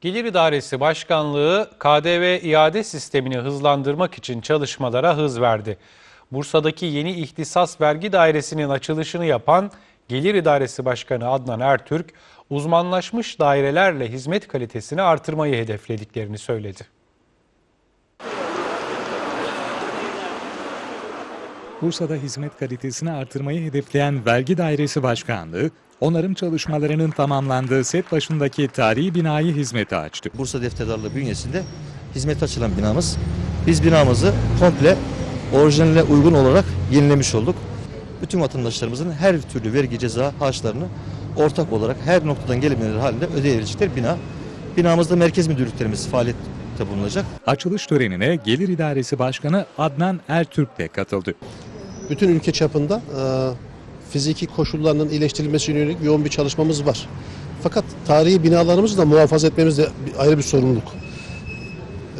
Gelir İdaresi Başkanlığı KDV iade sistemini hızlandırmak için çalışmalara hız verdi. Bursa'daki yeni ihtisas vergi dairesinin açılışını yapan Gelir İdaresi Başkanı Adnan Ertürk, uzmanlaşmış dairelerle hizmet kalitesini artırmayı hedeflediklerini söyledi. Bursa'da hizmet kalitesini artırmayı hedefleyen Vergi Dairesi Başkanlığı, onarım çalışmalarının tamamlandığı set başındaki tarihi binayı hizmete açtı. Bursa Defterdarlığı bünyesinde hizmet açılan binamız. Biz binamızı komple orijinaline uygun olarak yenilemiş olduk. Bütün vatandaşlarımızın her türlü vergi ceza harçlarını ortak olarak her noktadan gelebilir halinde ödeyebilecekleri bina. Binamızda merkez müdürlüklerimiz faaliyette bulunacak. Açılış törenine Gelir İdaresi Başkanı Adnan Ertürk de katıldı. bütün ülke çapında e, fiziki koşullarının iyileştirilmesine yönelik yoğun bir çalışmamız var. Fakat tarihi binalarımızı da muhafaza etmemiz de ayrı bir sorumluluk.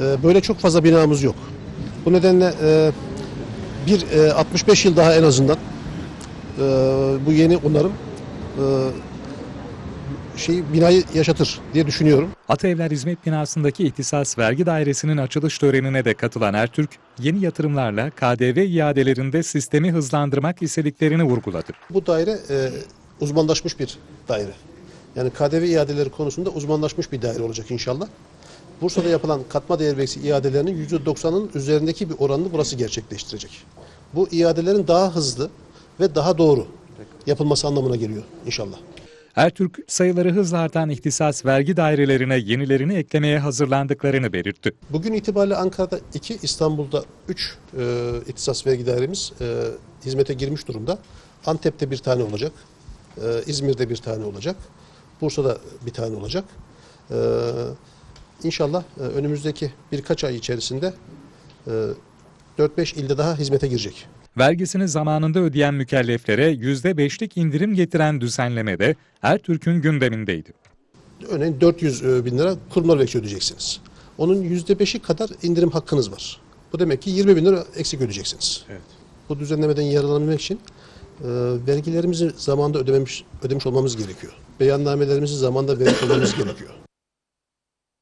E, böyle çok fazla binamız yok. Bu nedenle e, bir e, 65 yıl daha en azından e, bu yeni onarım e, şey binayı yaşatır diye düşünüyorum. Ataevler Hizmet Binası'ndaki İhtisas Vergi Dairesi'nin açılış törenine de katılan Ertürk, yeni yatırımlarla KDV iadelerinde sistemi hızlandırmak istediklerini vurguladı. Bu daire e, uzmanlaşmış bir daire. Yani KDV iadeleri konusunda uzmanlaşmış bir daire olacak inşallah. Bursa'da yapılan katma değer vergisi iadelerinin %90'ın üzerindeki bir oranını burası gerçekleştirecek. Bu iadelerin daha hızlı ve daha doğru yapılması anlamına geliyor inşallah. Ertürk, sayıları hızla artan ihtisas vergi dairelerine yenilerini eklemeye hazırlandıklarını belirtti. Bugün itibariyle Ankara'da 2, İstanbul'da 3 e, ihtisas vergi dairemiz e, hizmete girmiş durumda. Antep'te bir tane olacak, e, İzmir'de bir tane olacak, Bursa'da bir tane olacak. E, inşallah e, önümüzdeki birkaç ay içerisinde e, 4-5 ilde daha hizmete girecek. Vergisini zamanında ödeyen mükelleflere %5'lik indirim getiren düzenlemede Ertürk'ün gündemindeydi. Örneğin 400 bin lira kurumlar vergisi ödeyeceksiniz. Onun %5'i kadar indirim hakkınız var. Bu demek ki 20 bin lira eksik ödeyeceksiniz. Bu düzenlemeden yararlanabilmek için e, vergilerimizi zamanında ödememiş, ödemiş olmamız gerekiyor. Beyannamelerimizi zamanında vermiş olmamız gerekiyor.